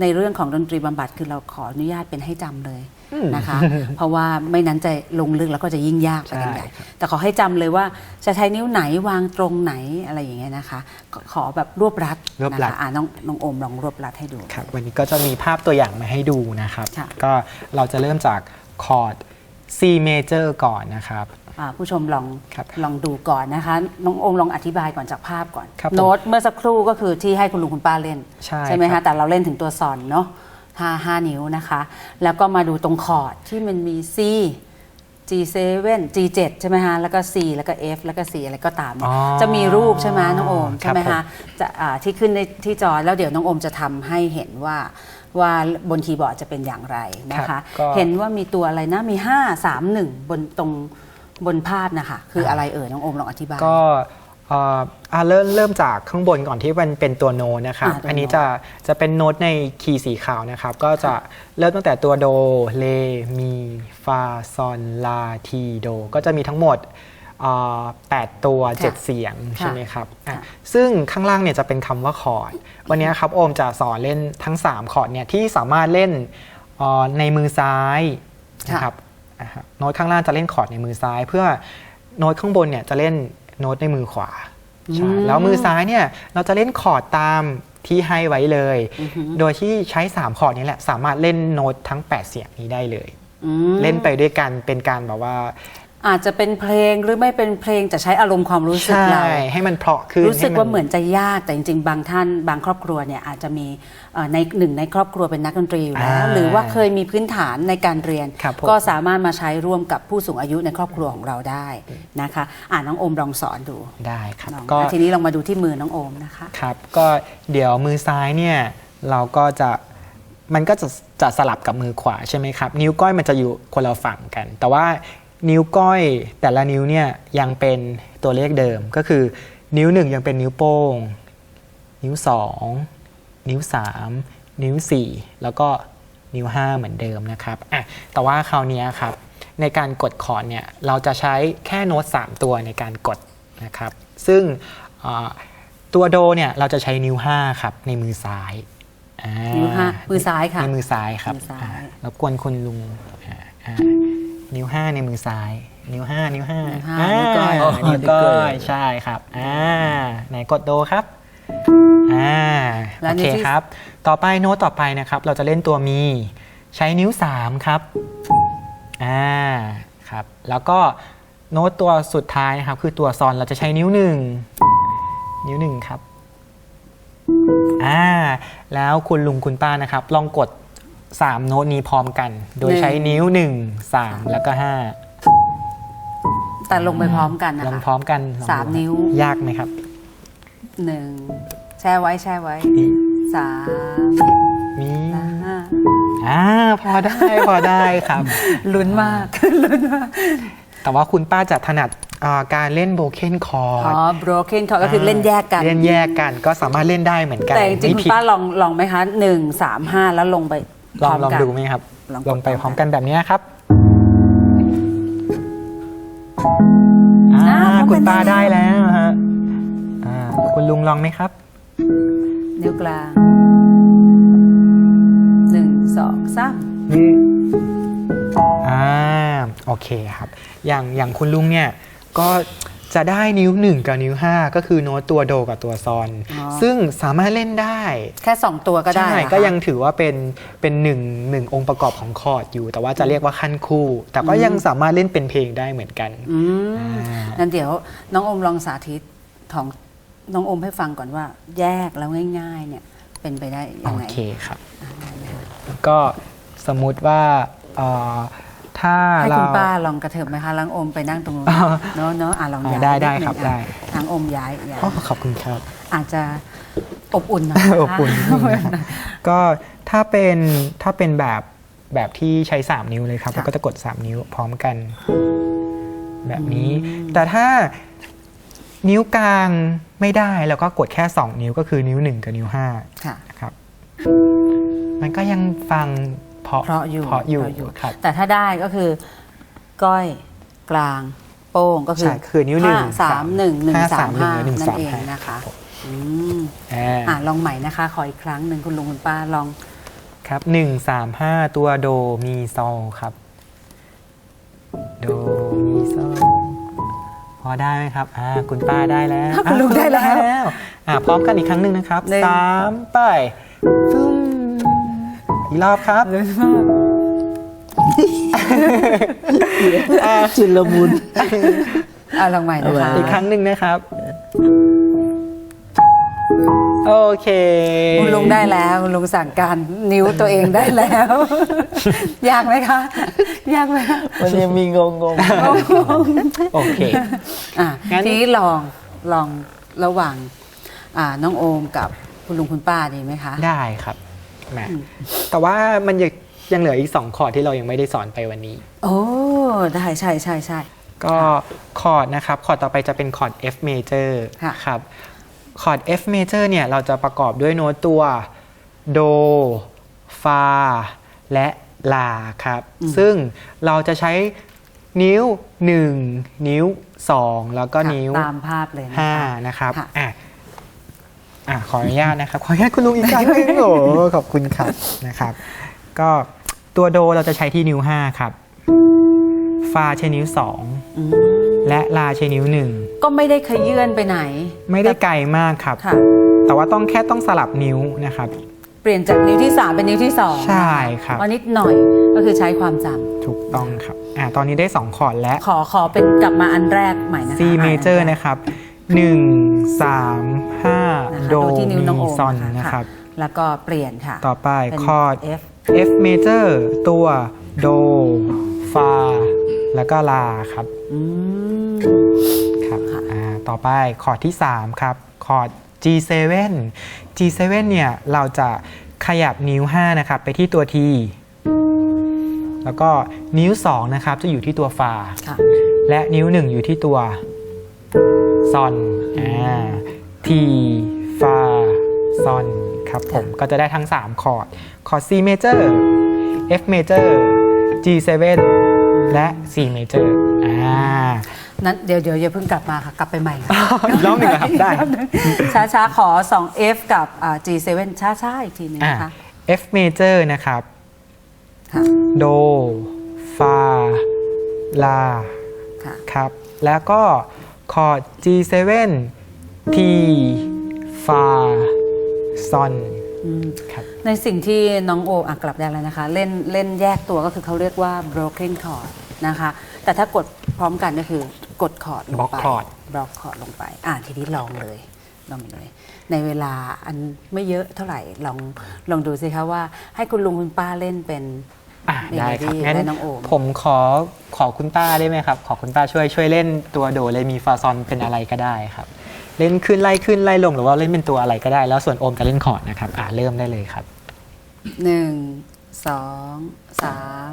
[SPEAKER 1] ในเรื่องของดนตรีบำบัดคือเราขออนุญาตเป็นให้จำเลย
[SPEAKER 2] อืม
[SPEAKER 1] นะคะ เพราะว่าไม่นั้นจะลงลึกแล้วก็จะยิ่งยากไปกันใหญ่
[SPEAKER 2] ใช่ครับ
[SPEAKER 1] แต่ขอให้จำเลยว่าจะใช้นิ้วไหนวางตรงไหนอะไรอย่างเงี้ยนะคะขขอแบบรวบรัด
[SPEAKER 2] รวบรัด
[SPEAKER 1] นะคะอะน้องน้องโอมลองรวบรัดให้ดู
[SPEAKER 2] ครับวันนี้ก็จะมีภาพตัวอย่างมาให้ดูนะครับ
[SPEAKER 1] ค่ะ
[SPEAKER 2] ก็เราจะเริ่มจากคอร์ด C major ก่อนนะครับ
[SPEAKER 1] อ่าผู้ชมลอง
[SPEAKER 2] ครับ
[SPEAKER 1] ลองดูก่อนนะคะ น้องโอมลองอธิบายก่อนจากภาพก่อน
[SPEAKER 2] ครับผม
[SPEAKER 1] โน้ตเมื่อสักครู่ก็คือที่ให้คุณลุงคุณป้าเล่น
[SPEAKER 2] ใช่
[SPEAKER 1] ไหม
[SPEAKER 2] ครั
[SPEAKER 1] คะ
[SPEAKER 2] บ
[SPEAKER 1] แต่เราเล่นถึงตัวซอนเนาะ ห้าห้านิ้วนะคะ แล้วก็มาดูตรงคอร์ดที่มันมี C G7 G7 ใช่ไหมคะแล้วก็ C แล้วก็ F แล้วก็ C อะไรก็ตามเนี่ย
[SPEAKER 2] อ๋อ
[SPEAKER 1] จะมีรูปใช่ไหมน้องโอม
[SPEAKER 2] ครั
[SPEAKER 1] ใช่
[SPEAKER 2] บ
[SPEAKER 1] ไหม
[SPEAKER 2] ผ
[SPEAKER 1] คะ
[SPEAKER 2] ม
[SPEAKER 1] จะอ่าที่ขึ้นในที่จอแล้วเดี๋ยวน้องโอมจะทำให้เห็นว่าว่าบนคีย์บอร์ดจะเป็นอย่างไรนะ
[SPEAKER 2] ครั
[SPEAKER 1] คะ
[SPEAKER 2] บก็
[SPEAKER 1] เห็นว่ามีตัวอะไรนะ มี 5 3 1 บนตรงบนภาพนะคะ คืออะไรเอ่ยน้องโอมลองอธิบาย
[SPEAKER 2] ก็เอ่ออะเริ่มเริ่มจากข้างบนก่อนที่มันเป็นตัวโน้ตนะครับ
[SPEAKER 1] อ่าตัวโน้ต
[SPEAKER 2] อันนี้จะจะเป็นโน้ตในคีย์สีขาวนะครับ ก็จะเริ่มตั้งแต่ตัวโด เล มี ฟา ซอน ลา ที โด ก็จะมีทั้งหมดเอ่อ8ตัว
[SPEAKER 1] ค่ะ
[SPEAKER 2] 7 เสียง ใช่ไหมครับอะ
[SPEAKER 1] ค่ะ
[SPEAKER 2] ซึ่งข้างล่างเนี่ยจะเป็นคำว่าคอร์ด วันนี้ครับโอมจะสอนเล่นทั้ง 3 คอร์ดเนี่ยที่สามารถเล่นเอ่อในมือซ้ายนะครับ อะครับโน้ตข้างล่างจะเล่นคอร์ดในมือซ้าย เพื่อโน้ตข้างบนเนี่ยจะเล่น โน้ตในมือขวาใช่
[SPEAKER 1] อืม
[SPEAKER 2] แล้วมือซ้ายเนี่ยเราจะเล่นคอร์ดตามที่ให้ไว้เลย โดยที่ใช้ 3 คอร์ดนี้แหละ สามารถเล่นโน้ตทั้ง 8 เสียงนี้ได้เลย
[SPEAKER 1] อืม
[SPEAKER 2] เล่นไปด้วยกันเป็นการแบบว่า
[SPEAKER 1] อาจจะเป็นเพลงหรือไม่เป็นเพลงจะใช้อารมณ์ความรู้สึก
[SPEAKER 2] ใช่
[SPEAKER 1] เรา
[SPEAKER 2] ให้มันเพราะขึ้น
[SPEAKER 1] รู้สึก
[SPEAKER 2] ให้
[SPEAKER 1] ว่าเหมือนจะยากแต่จริง ๆ บางท่านบางครอบครัวเนี่ยอาจจะมีเอ่อในหนึ่งในครอบครัวเป็นนักดนตรีอยู่แล้ว
[SPEAKER 2] อ่า
[SPEAKER 1] หรือว่าเคยมีพื้นฐานในการเรียน
[SPEAKER 2] ครับผม
[SPEAKER 1] ก็สามารถมาใช้ร่วมกับผู้สูงอายุในครอบครัวของเราได้นะคะอ่าน้องโอมลองสอนดู
[SPEAKER 2] ได้ครับ
[SPEAKER 1] ลอง
[SPEAKER 2] ก็
[SPEAKER 1] อะทีนี้ลองมาดูที่มือน้องโอมนะคะ
[SPEAKER 2] ครับก็เดี๋ยวมือซ้ายเนี่ยเราก็จะมันก็จะจะสลับกับมือขวาใช่ไหมครับ นิ้วก้อยมันจะอยู่คนละฝั่งกัน แต่ว่า นิ้วก้อยแต่ละนิ้วเนี่ยยังเป็นตัวเลขเดิมก็คือ นิ้วหนึ่งยังเป็นนิ้วโป้ง นิ้วสองนิ้วสามนิ้วสี่แล้วก็นิ้วห้าเหมือนเดิมนะครับอะแต่ว่าคราวเนี้ยครับ ในการกดคอร์ดเนี่ยเราจะใช้แค่โน้ตสามตัวในการกดนะครับ ซึ่งอ่าตัวโดเนี่ยเราจะใช้นิ้ว5ครับในมือซ้ายอ่า
[SPEAKER 1] นิ้วห้ามือซ้ายค่ะ
[SPEAKER 2] ในมือซ้ายครับ
[SPEAKER 1] มือซ้าย
[SPEAKER 2] อ่ารบกวนคุณลุงอ่าอ่า นิ้ว5ในมือซ้าย นิ้ว5นิ้ว5
[SPEAKER 1] นิ้วห้า
[SPEAKER 2] อ่า
[SPEAKER 1] นิ้วก้อย
[SPEAKER 2] นิ้วก้อยใช่ครับอ่าไหนกดโดครับอ่า
[SPEAKER 1] แล้
[SPEAKER 2] โอ
[SPEAKER 1] วนิ้
[SPEAKER 2] เคว
[SPEAKER 1] ที่
[SPEAKER 2] ครับ ต่อไปโน้ตต่อไปนะครับ เราจะเล่นตัวมี ใช้นิ้ว3ครับอ่าครับ แล้วก็โน้ตตัวสุดท้ายนะครับ คือตัวซอนเราจะใช้นิ้วหนึ่งนิ้วหนึ่งครับอ่าแล้วคุณลุงคุณป้านะครับ ลองกด 3 โน้ตนี้พร้อมกัน โดย
[SPEAKER 1] หนึ่ง
[SPEAKER 2] ใช้นิ้ว 1 3 แล้วก็ 5
[SPEAKER 1] แต่ลงไปพร้อมกันนะ
[SPEAKER 2] ลอง
[SPEAKER 1] คะ
[SPEAKER 2] พร้อมกันลองดู
[SPEAKER 1] สามนิ้ว
[SPEAKER 2] ยากไหมครับ
[SPEAKER 1] หนึ่งแช่ไว้แช่ไว้
[SPEAKER 2] นี่
[SPEAKER 1] สาม
[SPEAKER 2] มี
[SPEAKER 1] ห้า
[SPEAKER 2] อ่าพอได้พอได้ครับ
[SPEAKER 1] ลุ้นมาก ลุ้นมาก
[SPEAKER 2] แต่ว่าคุณป้าจะถนัดอ่าการเล่นโบเคนคอร์
[SPEAKER 1] อ๋
[SPEAKER 2] ด
[SPEAKER 1] อ broken chord ก็คือเล่นแยกกัน
[SPEAKER 2] เล่นแยกกันก็สามารถเล่นได้เหมือนกัน
[SPEAKER 1] แต่จริงๆ
[SPEAKER 2] ไม่
[SPEAKER 1] คุณ
[SPEAKER 2] ผิด
[SPEAKER 1] ป้าลองลองไหมคะหนึ่งสามห้าแล้วลงไป
[SPEAKER 2] ลอง
[SPEAKER 1] พร้
[SPEAKER 2] ลอง
[SPEAKER 1] กัน
[SPEAKER 2] ดูไหมครับ
[SPEAKER 1] ลองกด
[SPEAKER 2] ลงไปพร้อมกันแบบนี้ครับ
[SPEAKER 1] อ่า
[SPEAKER 2] อ่า
[SPEAKER 1] พร้อมกัน
[SPEAKER 2] คุณป้า
[SPEAKER 1] ได้
[SPEAKER 2] ได้
[SPEAKER 1] แล้
[SPEAKER 2] แล้ว วฮะอ่าคุณลุงลองไหมครับ
[SPEAKER 1] นิ้วกลางหนึ่งสองสาม
[SPEAKER 2] อ่าโอเคครับ อย่างอย่างคุณลุงเนี่ยก็ จะได้นิ้ว 1 กับนิ้ว 5 ก็คือโน้ตตัวโดกับตัวซอน ซึ่งสามารถเล่นได้
[SPEAKER 1] แค่สองตัวก็ได้
[SPEAKER 2] ใช่
[SPEAKER 1] เหรอคะ
[SPEAKER 2] ก็ยังถือว่าเป็นเป็นหนึ่งหนึ่งองค์ประกอบของคอร์ดอยู่ แต่ว่าจะเรียกว่าขั้นคู่ แต่ก็ยังสามารถเล่นเป็นเพลงได้เหมือนกัน
[SPEAKER 1] อืม
[SPEAKER 2] อ่า
[SPEAKER 1] งั้นเดี๋ยวน้องอมลองสาธิตของน้องอมให้ฟังก่อนว่า แยกแล้วง่ายๆเนี่ยเป็นไปได้
[SPEAKER 2] โอ
[SPEAKER 1] ยังไง
[SPEAKER 2] เคครับ ก็สมมุติว่าเอ่อ ถ้า
[SPEAKER 1] ให้
[SPEAKER 2] เรา
[SPEAKER 1] คุณป้าลองกระเถิบไหมคะล้างอมไปนั่งตรงนู้น
[SPEAKER 2] อ่า
[SPEAKER 1] เนาะเนาะอะลอง
[SPEAKER 2] อ่า
[SPEAKER 1] ย้าย
[SPEAKER 2] ได้ได้
[SPEAKER 1] นินึง
[SPEAKER 2] ครับ
[SPEAKER 1] อะ
[SPEAKER 2] ได้
[SPEAKER 1] ทางอมย้ายย้าย
[SPEAKER 2] อ๋อขอบคุณครับ
[SPEAKER 1] อาจจะอบอุ่นหน่อยนะคะ
[SPEAKER 2] อบอุ่นนิดนึงนะครับ ก็ถ้าเป็นถ้าเป็นแบบแบบที่ใช้ 3 นิ้วเลยครับ
[SPEAKER 1] ค่ะ
[SPEAKER 2] เราก็จะกด 3 นิ้วพร้อมกัน แบบนี้ แต่ถ้านิ้วกลางไม่ได้เราก็กดแค่ 2 นิ้วก็คือนิ้ว 1 กับนิ้ว5
[SPEAKER 1] ค่ะ
[SPEAKER 2] นะครับ มันก็ยังฟัง เพราะ
[SPEAKER 1] เพราะอยู่
[SPEAKER 2] เพราะอยู่
[SPEAKER 1] เพราะอยู่
[SPEAKER 2] ครับ
[SPEAKER 1] แต่ถ้าได้ก็คือก้อยกลางโป้งก็คือ
[SPEAKER 2] ใช่คือนิ้วหนึ่ง
[SPEAKER 1] ห้าสามหนึ่งหนึ่ง
[SPEAKER 2] ห้า
[SPEAKER 1] สา
[SPEAKER 2] สามมหนึ่ง
[SPEAKER 1] ห้า
[SPEAKER 2] และหนึ่ง
[SPEAKER 1] นั่
[SPEAKER 2] สานม
[SPEAKER 1] เอง
[SPEAKER 2] ห้าน
[SPEAKER 1] นะคะอืม
[SPEAKER 2] อ่า
[SPEAKER 1] อะลองใหม่นะคะ ขออีกครั้งหนึ่งคุณลุงคุณป้าลอง
[SPEAKER 2] ครับหนึ่งสามห้าตัวโดมีโซลครับ โดมีโซลพอได้ไหมครับ อ่า คุณป้าได้แล้ว
[SPEAKER 1] คุณลุงได้แล้ว
[SPEAKER 2] วอ่าพร้อมกันอีกครั้งหนึ่งนะครับ
[SPEAKER 1] หนึ่ง
[SPEAKER 2] สามไป ฟึ้มอีกรอบครับ
[SPEAKER 4] จุลมุน
[SPEAKER 1] อะลองใหม่นะคะ
[SPEAKER 2] อีกครั้งหนึ่งนะครับ โอเค
[SPEAKER 1] คุณลุงได้แล้วคุณลุงสั่งการนิ้วตัวเองได้แล้ว ยากไหมคะ ยากไหมคะ
[SPEAKER 4] มันยังมีงงง
[SPEAKER 2] โอเค
[SPEAKER 1] อะ
[SPEAKER 2] งั้น
[SPEAKER 1] ทีนี้ลองลองระหว่างอ่าน้องโอมกับคุณลุงคุณป้าดีไหมคะ
[SPEAKER 2] ได้ครับ แหมแต่ว่ามันยังยังเหลืออีก 2 คอร์ดที่เรายังไม่ได้สอนไปวันนี้
[SPEAKER 1] โอ้ได้ใช่ใช่ใช่
[SPEAKER 2] ก็คอร์ดนะครับ คอร์ดต่อไปจะเป็นคอร์ด F major
[SPEAKER 1] ค่ะ
[SPEAKER 2] ครับ คอร์ด F major เนี่ยเราจะประกอบด้วยโน้ตตัวโด ฟา และลาครับ ซึ่งเราจะใช้นิ้ว 1 นิ้ว 2 แล้วก็
[SPEAKER 1] ค่ะ
[SPEAKER 2] นิ้ว
[SPEAKER 1] ตามภาพเลยนะคะ
[SPEAKER 2] 5 นะครับ
[SPEAKER 1] ค่ะ
[SPEAKER 2] อะ อะขออนุญาตนะครับ ขออนุญาตคุณลุงอีกครั้งหนึงโอ้ขอบคุณครับนะครับ ก็ตัวโดเราจะใช้ที่นิ้ว 5 ครับ ฟาใช้นิ้ว
[SPEAKER 1] อืม
[SPEAKER 2] 2 และลาใช้นิ้ว
[SPEAKER 1] ก็ไม่ได้ขยื่นไปไหน
[SPEAKER 2] 1 ไม่ได้ไกลมากครับ
[SPEAKER 1] ค่ะ
[SPEAKER 2] แต่ว่าต้องแค่ต้องสลับนิ้วนะครับ
[SPEAKER 1] เปลี่ยนจากนิ้วที่3เป็นนิ้วที่2
[SPEAKER 2] ใช่ครับ
[SPEAKER 1] อันนิดหน่อยก็คือใช้ความจ
[SPEAKER 2] ถูกต้องครับอะตอนนี้ได้ 2 คอร์ดและำ
[SPEAKER 1] ขอขอเป็นกลับมาอันแรกใหม่นะคะ
[SPEAKER 2] C major นะครับ 1 3
[SPEAKER 1] นะคะ
[SPEAKER 2] 5 โด
[SPEAKER 1] ดูที่นิ้วน้อง
[SPEAKER 2] มี
[SPEAKER 1] โอม
[SPEAKER 2] ซอน
[SPEAKER 1] ค่ะ
[SPEAKER 2] นะครับ
[SPEAKER 1] แล้วก็เปลี่ยนค่ะ
[SPEAKER 2] ต่อไป
[SPEAKER 1] เป็น
[SPEAKER 2] คอร์ด
[SPEAKER 1] F
[SPEAKER 2] F major ตัวโดฟาแล้วก็ลาครับ
[SPEAKER 1] อืม
[SPEAKER 2] ครับ
[SPEAKER 1] ค่ะ
[SPEAKER 2] อ่าต่อไปคอร์ดที่ 3 ครับคอร์ด G7 G7 เนี่ยเราจะขยับนิ้ว 5 นะครับ ไปที่ตัว T แล้วก็นิ้ว 2 นะครับ จะอยู่ที่ตัวฟา
[SPEAKER 1] ค่ะ
[SPEAKER 2] และนิ้ว 1 อยู่ที่ตัวซอนอ่า T ฟา ซอนครับผมก็จะได้ทั้ง 3 คอร์ด คอร์ด C major F major G7 และ C major อ่า
[SPEAKER 1] นั้นเดี๋ยวเดี๋ยวอย่าเพิ่งกลับมาค่ะ กลับไปใหม่ค่ะ
[SPEAKER 2] อีกรอบหนึ่งเหรอครับ ได้
[SPEAKER 1] ช้าช้าๆ ขอ 2 F กับอ่า G7 ช้าช้าๆ อีกทีหนึง
[SPEAKER 2] อ่า
[SPEAKER 1] นะคะ
[SPEAKER 2] F major นะครับ
[SPEAKER 1] ค่ะ
[SPEAKER 2] โดฟาลา
[SPEAKER 1] ค่ะ
[SPEAKER 2] ครับ แล้วก็คอร์ด G7 T ฟา ซอน
[SPEAKER 1] อืม
[SPEAKER 2] ครับ
[SPEAKER 1] ในสิ่งที่น้องโออะกลับได้แล้วนะคะ เล่นเล่นแยกตัวก็คือเขาเรียกว่า broken chord นะคะ แต่ถ้ากดพร้อมกันก็คือกดคอร์ดลงไป
[SPEAKER 2] Block chord
[SPEAKER 1] บล็อกคอร์ดลงไป อ่าทีนี้ลองเลยลองเลย ในเวลาอันไม่เยอะเท่าไหร่ลองลองดูสิคะว่าให้คุณลุงคุณป้าเล่นเป็น
[SPEAKER 2] อะได้ครับ
[SPEAKER 1] เมโลดี้
[SPEAKER 2] งั้น
[SPEAKER 1] ได้น้องโอม
[SPEAKER 2] ผมขอขอคุณป้าได้ไหมครับ ขอคุณป้าช่วยช่วยเล่นตัวโดเรมีฟาซอนเป็นอะไรก็ได้ครับ เล่นขึ้นไล่ขึ้นไล่ลงหรือว่าเล่นเป็นตัวอะไรก็ได้ แล้วส่วนโอมจะเล่นคอร์ดนะครับอ่าเริ่มได้เลยครับ
[SPEAKER 1] หนึ่งสองสาม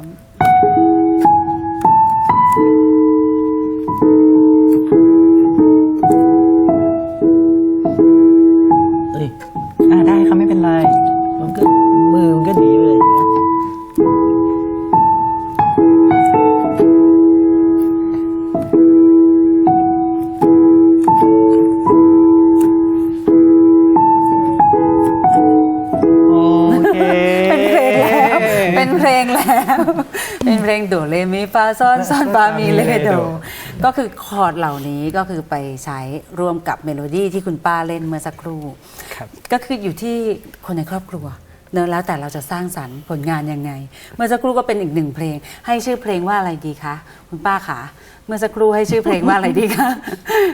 [SPEAKER 4] เป็
[SPEAKER 2] น
[SPEAKER 4] เพ
[SPEAKER 1] ลงโดเรมีฟาซอนซอนฟามีเลโดก็คือคอร์ดเหล่านี้ก็คือไปใช้ร่วมกับเมโลดี้ที่คุณป้าเล่นเมื่อสักครู่
[SPEAKER 2] ครับ
[SPEAKER 1] ก็คืออยู่ที่คนในครอบครัวเนอะแล้วแต่เราจะสร้างสรรค์ผลงานยังไง เมื่อสักครู่ก็เป็นอีกหนึ่งเพลง ให้ชื่อเพลงว่าอะไรดีคะคุณป้าคะเมื่อสักครู่ให้ชื่อเพลงว่าอะไรดีคะ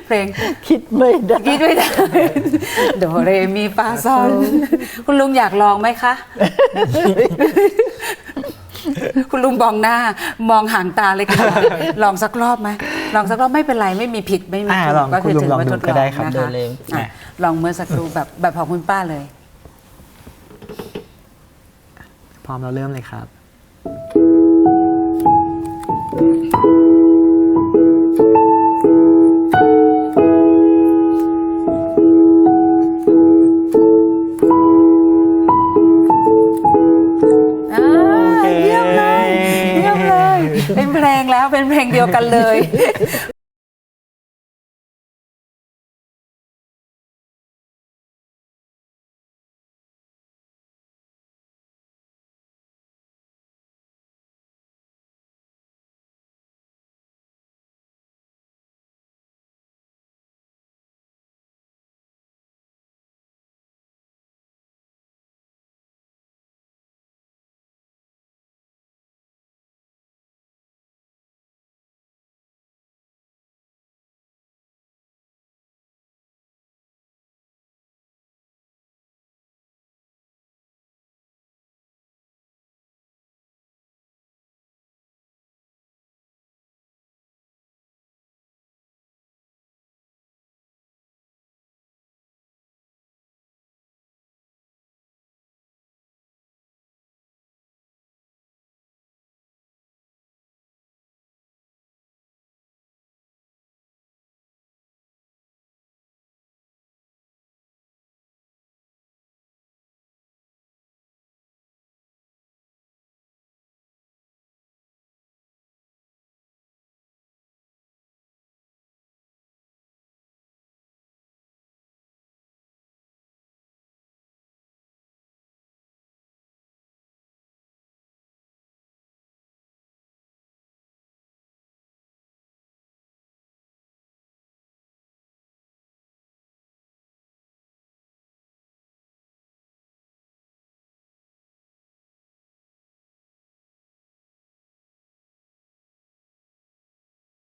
[SPEAKER 1] เพลง
[SPEAKER 4] คิดไม่ได้
[SPEAKER 1] คิดไม่ได้โดเรมีฟาซอนคุณลุงอยากลองไหมคะ คุณลุงมองหน้ามองห่างตาเลยค่ะ ลองสักรอบไหมลองสักรอบไม่เป็นไรไม่มีผิดไม่มี
[SPEAKER 2] อ่า
[SPEAKER 1] ถูก
[SPEAKER 2] ลอง
[SPEAKER 1] ก็คือ
[SPEAKER 2] คุณลุง
[SPEAKER 1] ถือ
[SPEAKER 2] ลอง
[SPEAKER 1] ว่า
[SPEAKER 2] ดู
[SPEAKER 1] ทดล
[SPEAKER 2] ก็
[SPEAKER 1] อง
[SPEAKER 2] ได้ครับ
[SPEAKER 1] นะ
[SPEAKER 4] โด
[SPEAKER 1] คะ
[SPEAKER 4] เรม
[SPEAKER 1] อะลองเมื่อสักครู่แบบแบบของคุณป้าเลย
[SPEAKER 2] พร้อมเราเริ่มเลยครับ
[SPEAKER 1] อ่ เป็นเพลงแล้วเป็นเพลงเดียวกันเลย